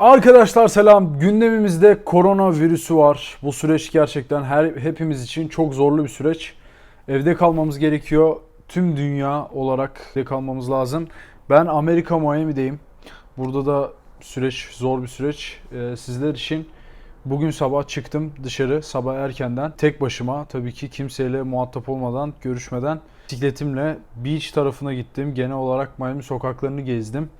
Arkadaşlar selam. Gündemimizde koronavirüsü var. Bu süreç gerçekten her hepimiz için çok zorlu bir süreç. Evde kalmamız gerekiyor. Tüm dünya olarak evde kalmamız lazım. Ben Amerika Miami'deyim. Burada da süreç zor bir süreç. Ee, sizler için bugün sabah çıktım dışarı sabah erkenden tek başıma tabii ki kimseyle muhatap olmadan görüşmeden bisikletimle beach tarafına gittim. Genel olarak Miami sokaklarını gezdim.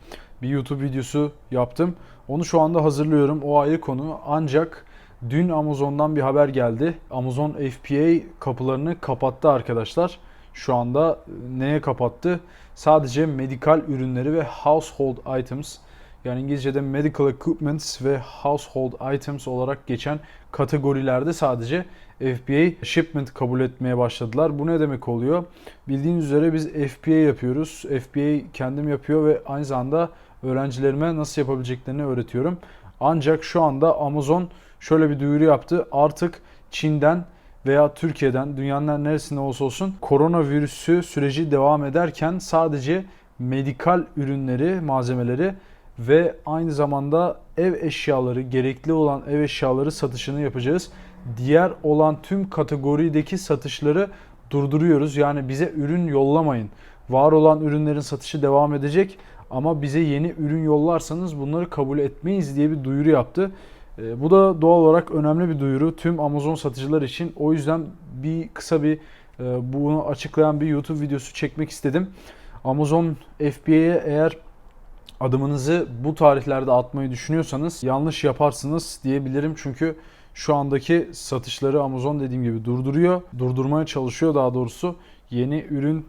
Bir YouTube videosu yaptım. Onu şu anda hazırlıyorum. O ayrı konu. Ancak dün Amazon'dan bir haber geldi. Amazon FBA kapılarını kapattı arkadaşlar. Şu anda neye kapattı? Sadece medikal ürünleri ve household items yani İngilizce'de medical equipments ve household items olarak geçen kategorilerde sadece FBA shipment kabul etmeye başladılar. Bu ne demek oluyor? Bildiğiniz üzere biz FBA yapıyoruz. FBA kendim yapıyor ve aynı zamanda öğrencilerime nasıl yapabileceklerini öğretiyorum. Ancak şu anda Amazon şöyle bir duyuru yaptı. Artık Çin'den veya Türkiye'den dünyanın neresinde olsa olsun koronavirüsü süreci devam ederken sadece medikal ürünleri, malzemeleri ve aynı zamanda ev eşyaları, gerekli olan ev eşyaları satışını yapacağız. Diğer olan tüm kategorideki satışları durduruyoruz. Yani bize ürün yollamayın. Var olan ürünlerin satışı devam edecek ama bize yeni ürün yollarsanız bunları kabul etmeyiz diye bir duyuru yaptı. E, Bu da doğal olarak önemli bir duyuru tüm Amazon satıcılar için. O yüzden bir kısa bir e, bunu açıklayan bir YouTube videosu çekmek istedim. Amazon FBA'ye eğer adımınızı bu tarihlerde atmayı düşünüyorsanız yanlış yaparsınız diyebilirim. Çünkü şu andaki satışları Amazon dediğim gibi durduruyor. Durdurmaya çalışıyor daha doğrusu. Yeni ürün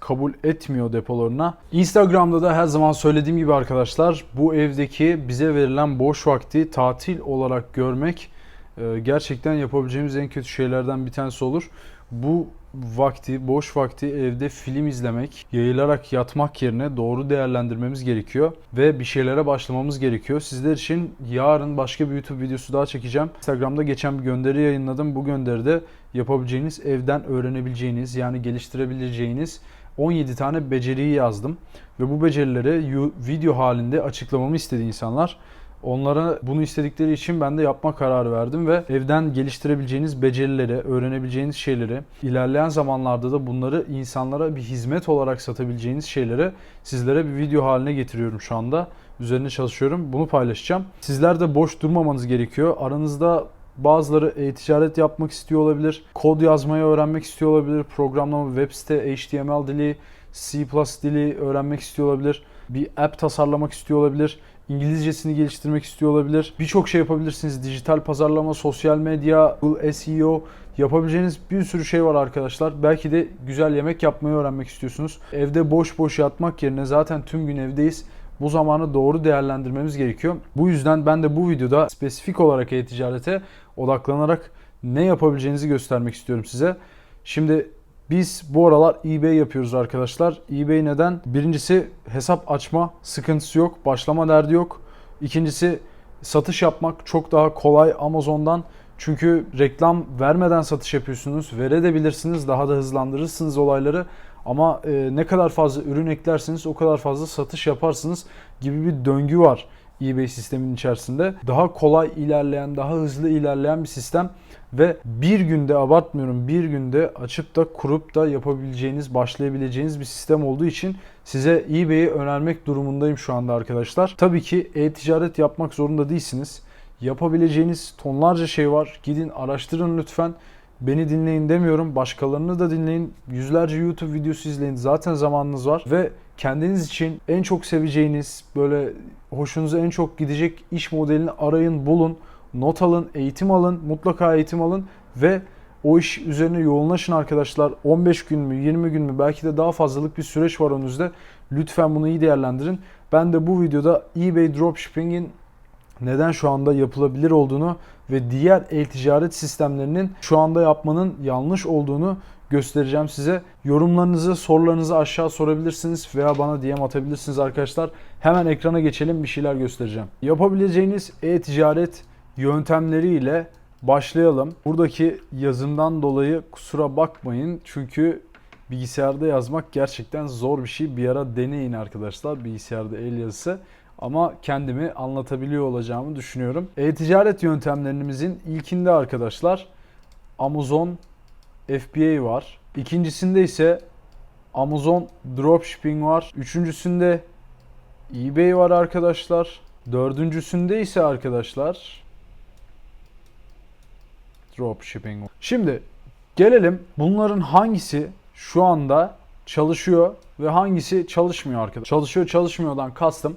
kabul etmiyor depolarına. Instagram'da da her zaman söylediğim gibi arkadaşlar bu evdeki bize verilen boş vakti tatil olarak görmek e, gerçekten yapabileceğimiz en kötü şeylerden bir tanesi olur. Bu vakti, boş vakti evde film izlemek, yayılarak yatmak yerine doğru değerlendirmemiz gerekiyor ve bir şeylere başlamamız gerekiyor. Sizler için yarın başka bir YouTube videosu daha çekeceğim. Instagram'da geçen bir gönderi yayınladım. Bu gönderide yapabileceğiniz, evden öğrenebileceğiniz yani geliştirebileceğiniz 17 tane beceriyi yazdım ve bu becerileri video halinde açıklamamı istedi insanlar. Onlara bunu istedikleri için ben de yapma kararı verdim ve evden geliştirebileceğiniz becerileri, öğrenebileceğiniz şeyleri, ilerleyen zamanlarda da bunları insanlara bir hizmet olarak satabileceğiniz şeyleri sizlere bir video haline getiriyorum şu anda. Üzerine çalışıyorum. Bunu paylaşacağım. Sizler de boş durmamanız gerekiyor. Aranızda Bazıları e-ticaret yapmak istiyor olabilir. Kod yazmayı öğrenmek istiyor olabilir. Programlama, web site, HTML dili, C++ dili öğrenmek istiyor olabilir. Bir app tasarlamak istiyor olabilir. İngilizcesini geliştirmek istiyor olabilir. Birçok şey yapabilirsiniz. Dijital pazarlama, sosyal medya, Google SEO yapabileceğiniz bir sürü şey var arkadaşlar. Belki de güzel yemek yapmayı öğrenmek istiyorsunuz. Evde boş boş yatmak yerine zaten tüm gün evdeyiz. Bu zamanı doğru değerlendirmemiz gerekiyor. Bu yüzden ben de bu videoda spesifik olarak e-ticarete odaklanarak ne yapabileceğinizi göstermek istiyorum size. Şimdi biz bu aralar eBay yapıyoruz arkadaşlar. eBay neden? Birincisi hesap açma sıkıntısı yok. Başlama derdi yok. İkincisi satış yapmak çok daha kolay Amazon'dan. Çünkü reklam vermeden satış yapıyorsunuz. Verebilirsiniz. Daha da hızlandırırsınız olayları. Ama e, ne kadar fazla ürün eklerseniz o kadar fazla satış yaparsınız gibi bir döngü var eBay sistemin içerisinde. Daha kolay ilerleyen, daha hızlı ilerleyen bir sistem ve bir günde abartmıyorum bir günde açıp da kurup da yapabileceğiniz, başlayabileceğiniz bir sistem olduğu için size eBay'i önermek durumundayım şu anda arkadaşlar. Tabii ki e-ticaret yapmak zorunda değilsiniz. Yapabileceğiniz tonlarca şey var. Gidin araştırın lütfen. Beni dinleyin demiyorum. Başkalarını da dinleyin. Yüzlerce YouTube videosu izleyin. Zaten zamanınız var. Ve kendiniz için en çok seveceğiniz, böyle hoşunuza en çok gidecek iş modelini arayın, bulun. Not alın, eğitim alın. Mutlaka eğitim alın. Ve o iş üzerine yoğunlaşın arkadaşlar. 15 gün mü, 20 gün mü belki de daha fazlalık bir süreç var önünüzde. Lütfen bunu iyi değerlendirin. Ben de bu videoda eBay Dropshipping'in neden şu anda yapılabilir olduğunu ve diğer e-ticaret sistemlerinin şu anda yapmanın yanlış olduğunu göstereceğim size. Yorumlarınızı, sorularınızı aşağı sorabilirsiniz veya bana DM atabilirsiniz arkadaşlar. Hemen ekrana geçelim bir şeyler göstereceğim. Yapabileceğiniz e-ticaret yöntemleriyle başlayalım. Buradaki yazımdan dolayı kusura bakmayın çünkü bilgisayarda yazmak gerçekten zor bir şey. Bir ara deneyin arkadaşlar bilgisayarda el yazısı. ama kendimi anlatabiliyor olacağımı düşünüyorum. E-ticaret yöntemlerimizin ilkinde arkadaşlar Amazon FBA var. İkincisinde ise Amazon Dropshipping var. Üçüncüsünde eBay var arkadaşlar. Dördüncüsünde ise arkadaşlar Dropshipping. Şimdi gelelim bunların hangisi şu anda çalışıyor ve hangisi çalışmıyor arkadaşlar. Çalışıyor çalışmıyordan kastım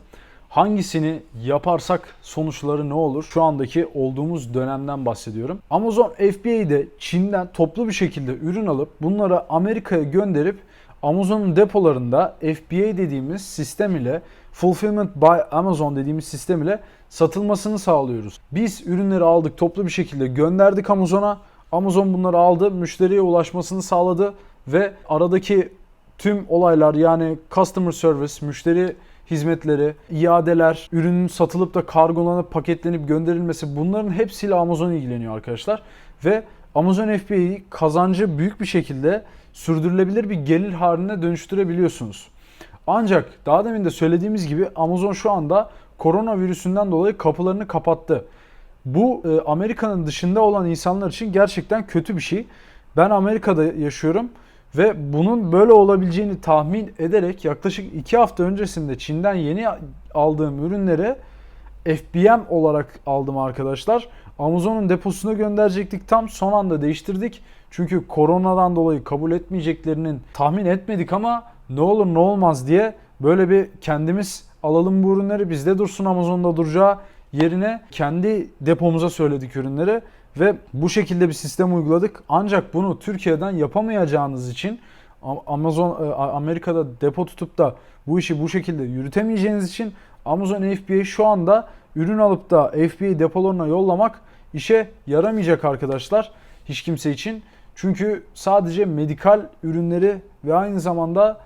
hangisini yaparsak sonuçları ne olur? Şu andaki olduğumuz dönemden bahsediyorum. Amazon FBA'de Çin'den toplu bir şekilde ürün alıp bunları Amerika'ya gönderip Amazon'un depolarında FBA dediğimiz sistem ile Fulfillment by Amazon dediğimiz sistem ile satılmasını sağlıyoruz. Biz ürünleri aldık toplu bir şekilde gönderdik Amazon'a. Amazon bunları aldı, müşteriye ulaşmasını sağladı ve aradaki tüm olaylar yani customer service, müşteri hizmetleri, iadeler, ürünün satılıp da kargolanıp paketlenip gönderilmesi bunların hepsiyle Amazon ilgileniyor arkadaşlar. Ve Amazon FBA'yi kazancı büyük bir şekilde sürdürülebilir bir gelir haline dönüştürebiliyorsunuz. Ancak daha demin de söylediğimiz gibi Amazon şu anda koronavirüsünden dolayı kapılarını kapattı. Bu e, Amerika'nın dışında olan insanlar için gerçekten kötü bir şey. Ben Amerika'da yaşıyorum ve bunun böyle olabileceğini tahmin ederek yaklaşık 2 hafta öncesinde Çin'den yeni aldığım ürünleri FBM olarak aldım arkadaşlar. Amazon'un deposuna gönderecektik tam son anda değiştirdik. Çünkü koronadan dolayı kabul etmeyeceklerinin tahmin etmedik ama ne olur ne olmaz diye böyle bir kendimiz alalım bu ürünleri bizde dursun Amazon'da duracağı yerine kendi depomuza söyledik ürünleri ve bu şekilde bir sistem uyguladık. Ancak bunu Türkiye'den yapamayacağınız için Amazon e, Amerika'da depo tutup da bu işi bu şekilde yürütemeyeceğiniz için Amazon FBA şu anda ürün alıp da FBA depolarına yollamak işe yaramayacak arkadaşlar hiç kimse için. Çünkü sadece medikal ürünleri ve aynı zamanda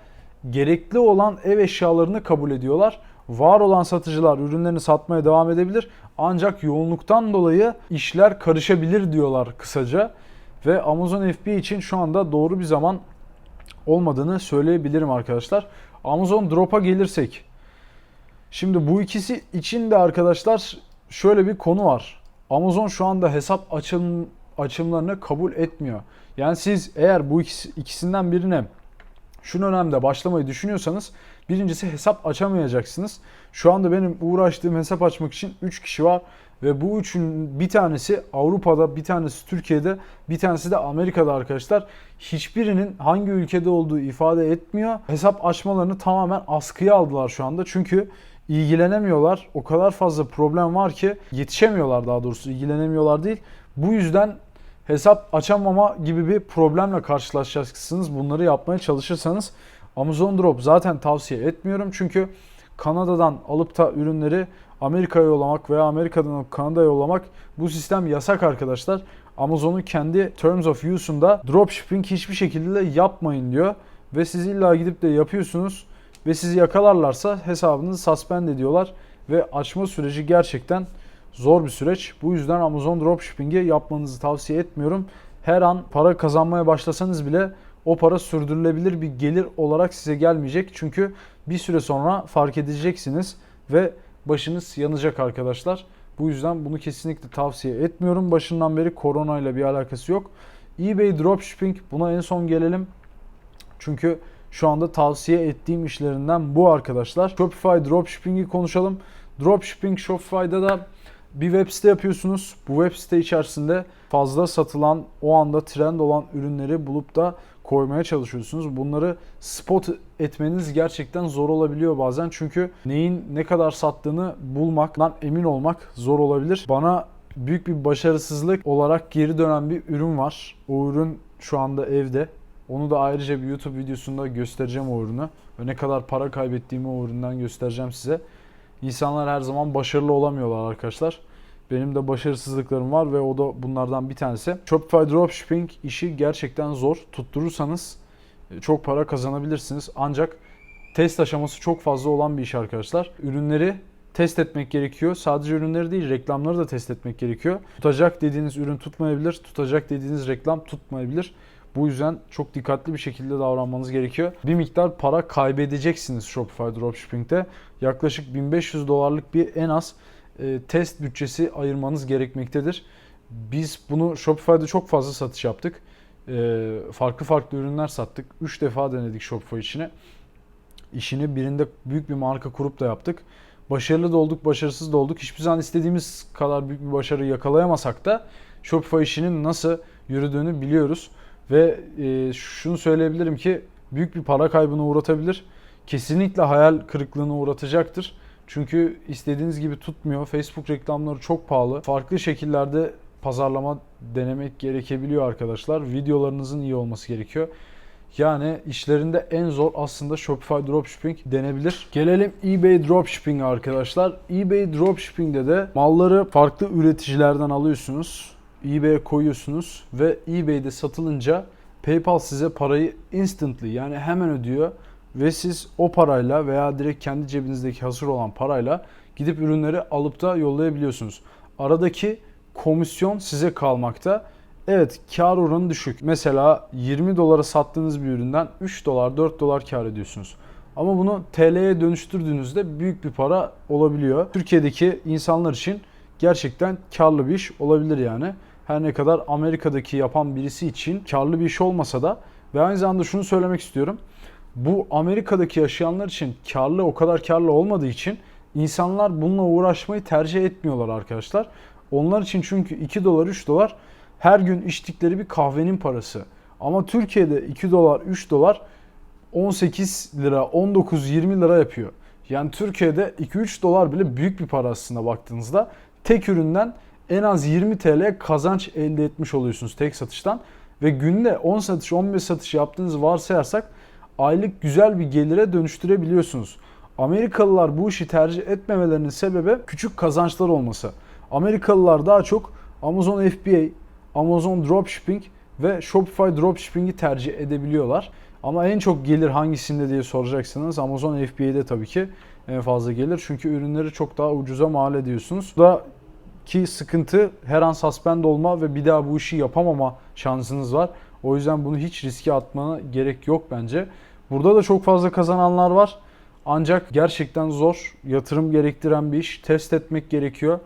gerekli olan ev eşyalarını kabul ediyorlar. Var olan satıcılar ürünlerini satmaya devam edebilir. Ancak yoğunluktan dolayı işler karışabilir diyorlar kısaca. Ve Amazon FBA için şu anda doğru bir zaman olmadığını söyleyebilirim arkadaşlar. Amazon Drop'a gelirsek. Şimdi bu ikisi için de arkadaşlar şöyle bir konu var. Amazon şu anda hesap açım, açımlarını kabul etmiyor. Yani siz eğer bu ikisi, ikisinden birine şu dönemde başlamayı düşünüyorsanız birincisi hesap açamayacaksınız. Şu anda benim uğraştığım hesap açmak için 3 kişi var ve bu üçün bir tanesi Avrupa'da, bir tanesi Türkiye'de, bir tanesi de Amerika'da arkadaşlar. Hiçbirinin hangi ülkede olduğu ifade etmiyor. Hesap açmalarını tamamen askıya aldılar şu anda. Çünkü ilgilenemiyorlar. O kadar fazla problem var ki yetişemiyorlar daha doğrusu. ilgilenemiyorlar değil. Bu yüzden hesap açamama gibi bir problemle karşılaşacaksınız. Bunları yapmaya çalışırsanız Amazon Drop zaten tavsiye etmiyorum. Çünkü Kanada'dan alıp da ürünleri Amerika'ya yollamak veya Amerika'dan Kanada'ya yollamak bu sistem yasak arkadaşlar. Amazon'un kendi Terms of Use'unda dropshipping hiçbir şekilde yapmayın diyor. Ve siz illa gidip de yapıyorsunuz ve sizi yakalarlarsa hesabınızı suspend ediyorlar. Ve açma süreci gerçekten zor bir süreç. Bu yüzden Amazon Dropshipping'i yapmanızı tavsiye etmiyorum. Her an para kazanmaya başlasanız bile o para sürdürülebilir bir gelir olarak size gelmeyecek. Çünkü bir süre sonra fark edeceksiniz ve başınız yanacak arkadaşlar. Bu yüzden bunu kesinlikle tavsiye etmiyorum. Başından beri korona ile bir alakası yok. eBay Dropshipping buna en son gelelim. Çünkü şu anda tavsiye ettiğim işlerinden bu arkadaşlar. Shopify Dropshipping'i konuşalım. Dropshipping Shopify'da da bir web site yapıyorsunuz. Bu web site içerisinde fazla satılan, o anda trend olan ürünleri bulup da koymaya çalışıyorsunuz. Bunları spot etmeniz gerçekten zor olabiliyor bazen. Çünkü neyin ne kadar sattığını bulmaktan emin olmak zor olabilir. Bana büyük bir başarısızlık olarak geri dönen bir ürün var. O ürün şu anda evde. Onu da ayrıca bir YouTube videosunda göstereceğim o ürünü. Ve ne kadar para kaybettiğimi o üründen göstereceğim size. İnsanlar her zaman başarılı olamıyorlar arkadaşlar. Benim de başarısızlıklarım var ve o da bunlardan bir tanesi. Shopify Dropshipping işi gerçekten zor. Tutturursanız e, çok para kazanabilirsiniz. Ancak test aşaması çok fazla olan bir iş arkadaşlar. Ürünleri test etmek gerekiyor. Sadece ürünleri değil reklamları da test etmek gerekiyor. Tutacak dediğiniz ürün tutmayabilir. Tutacak dediğiniz reklam tutmayabilir. Bu yüzden çok dikkatli bir şekilde davranmanız gerekiyor. Bir miktar para kaybedeceksiniz Shopify Dropshipping'de. Yaklaşık 1500 dolarlık bir en az e, test bütçesi ayırmanız gerekmektedir. Biz bunu Shopify'da çok fazla satış yaptık. E, farklı farklı ürünler sattık. 3 defa denedik Shopify işini. İşini birinde büyük bir marka kurup da yaptık. Başarılı da olduk, başarısız da olduk. Hiçbir zaman istediğimiz kadar büyük bir başarı yakalayamasak da Shopify işinin nasıl yürüdüğünü biliyoruz. Ve e, şunu söyleyebilirim ki büyük bir para kaybına uğratabilir. Kesinlikle hayal kırıklığına uğratacaktır. Çünkü istediğiniz gibi tutmuyor. Facebook reklamları çok pahalı. Farklı şekillerde pazarlama denemek gerekebiliyor arkadaşlar. Videolarınızın iyi olması gerekiyor. Yani işlerinde en zor aslında Shopify Dropshipping denebilir. Gelelim eBay Dropshipping arkadaşlar. eBay Dropshipping'de de malları farklı üreticilerden alıyorsunuz. eBay'e koyuyorsunuz ve eBay'de satılınca PayPal size parayı instantly yani hemen ödüyor ve siz o parayla veya direkt kendi cebinizdeki hazır olan parayla gidip ürünleri alıp da yollayabiliyorsunuz. Aradaki komisyon size kalmakta. Evet kar oranı düşük. Mesela 20 dolara sattığınız bir üründen 3 dolar 4 dolar kar ediyorsunuz. Ama bunu TL'ye dönüştürdüğünüzde büyük bir para olabiliyor. Türkiye'deki insanlar için gerçekten karlı bir iş olabilir yani. Her ne kadar Amerika'daki yapan birisi için karlı bir iş olmasa da ve aynı zamanda şunu söylemek istiyorum. Bu Amerika'daki yaşayanlar için karlı o kadar karlı olmadığı için insanlar bununla uğraşmayı tercih etmiyorlar arkadaşlar. Onlar için çünkü 2 dolar 3 dolar her gün içtikleri bir kahvenin parası. Ama Türkiye'de 2 dolar 3 dolar 18 lira 19-20 lira yapıyor. Yani Türkiye'de 2-3 dolar bile büyük bir para aslında baktığınızda. Tek üründen en az 20 TL kazanç elde etmiş oluyorsunuz tek satıştan. Ve günde 10 satış 15 satış yaptığınızı varsayarsak aylık güzel bir gelire dönüştürebiliyorsunuz. Amerikalılar bu işi tercih etmemelerinin sebebi küçük kazançlar olması. Amerikalılar daha çok Amazon FBA, Amazon Dropshipping ve Shopify Dropshipping'i tercih edebiliyorlar. Ama en çok gelir hangisinde diye soracaksınız. Amazon FBA'de tabii ki en fazla gelir. Çünkü ürünleri çok daha ucuza mal ediyorsunuz. Bu da ki sıkıntı her an suspend olma ve bir daha bu işi yapamama şansınız var. O yüzden bunu hiç riske atmana gerek yok bence. Burada da çok fazla kazananlar var. Ancak gerçekten zor, yatırım gerektiren bir iş. Test etmek gerekiyor.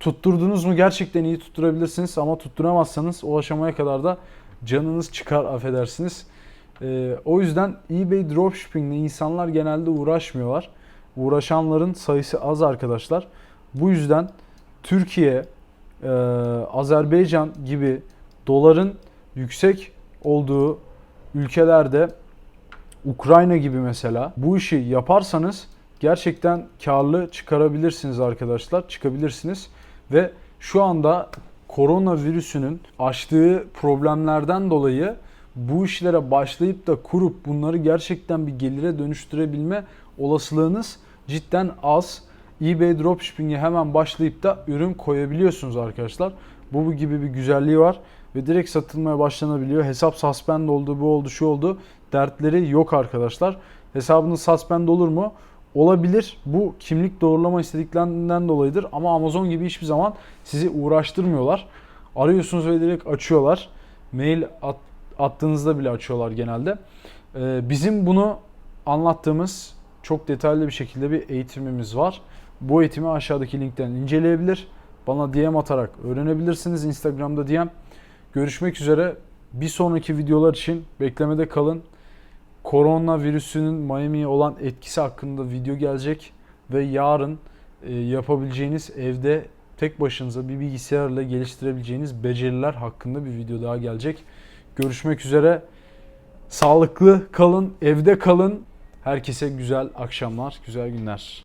Tutturdunuz mu gerçekten iyi tutturabilirsiniz ama tutturamazsanız o aşamaya kadar da canınız çıkar affedersiniz. Ee, o yüzden eBay Dropshipping ile insanlar genelde uğraşmıyorlar. Uğraşanların sayısı az arkadaşlar. Bu yüzden Türkiye, e, Azerbaycan gibi doların yüksek olduğu ülkelerde Ukrayna gibi mesela bu işi yaparsanız gerçekten karlı çıkarabilirsiniz arkadaşlar. Çıkabilirsiniz ve şu anda koronavirüsünün açtığı problemlerden dolayı bu işlere başlayıp da kurup bunları gerçekten bir gelire dönüştürebilme olasılığınız cidden az. eBay Dropshipping'e hemen başlayıp da ürün koyabiliyorsunuz arkadaşlar. Bu gibi bir güzelliği var ve direkt satılmaya başlanabiliyor. Hesap suspend oldu, bu oldu, şu oldu. Dertleri yok arkadaşlar. Hesabınız suspend olur mu? Olabilir. Bu kimlik doğrulama istediklerinden dolayıdır. Ama Amazon gibi hiçbir zaman sizi uğraştırmıyorlar. Arıyorsunuz ve direkt açıyorlar. Mail at, attığınızda bile açıyorlar genelde. Ee, bizim bunu anlattığımız çok detaylı bir şekilde bir eğitimimiz var. Bu eğitimi aşağıdaki linkten inceleyebilir. Bana DM atarak öğrenebilirsiniz. Instagram'da DM. Görüşmek üzere. Bir sonraki videolar için beklemede kalın. Koronavirüsünün Miami'ye olan etkisi hakkında video gelecek ve yarın e, yapabileceğiniz evde tek başınıza bir bilgisayarla geliştirebileceğiniz beceriler hakkında bir video daha gelecek. Görüşmek üzere. Sağlıklı kalın, evde kalın. Herkese güzel akşamlar, güzel günler.